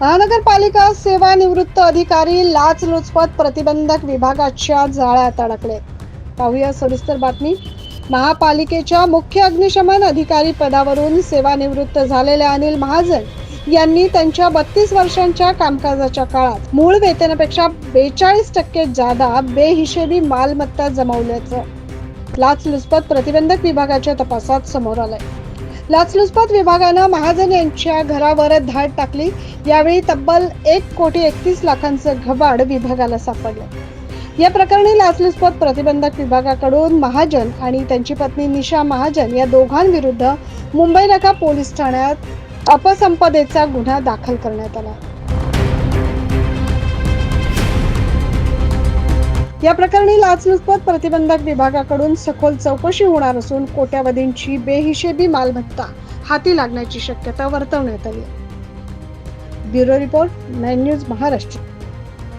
महानगरपालिका सेवानिवृत्त अधिकारी लाचलुचपत प्रतिबंधक विभागाच्या जाळ्यात अडकले. पाहूया सविस्तर बातमी. महापालिकेच्या मुख्य अग्निशमन अधिकारी पदावरून सेवानिवृत्त झालेल्या अनिल महाजन यांनी त्यांच्या बत्तीस वर्षांच्या कामकाजाच्या काळात मूळ वेतनापेक्षा बेचाळीस टक्के जादा बेहिशेबी मालमत्ता जमवल्याचं लाचलुचपत प्रतिबंधक विभागाच्या तपासात समोर आलंय. लाचलुचपत विभागानं महाजन यांच्या घरावर धाड टाकली. यावेळी तब्बल एक कोटी एकतीस लाखांचं घबाड विभागाला सापडलं. या प्रकरणी लाचलुचपत प्रतिबंधक विभागाकडून महाजन आणि त्यांची पत्नी निशा महाजन या दोघांविरुद्ध मुंबई नका पोलीस ठाण्यात अपसंपदेचा गुन्हा दाखल करण्यात आला. या प्रकरणी लाचलुचपत प्रतिबंधक विभागाकडून सखोल चौकशी होणार असून कोट्यावधींची बेहिशेबी मालमत्ता हाती लागण्याची शक्यता वर्तवण्यात आली bureau report nine news Maharashtra.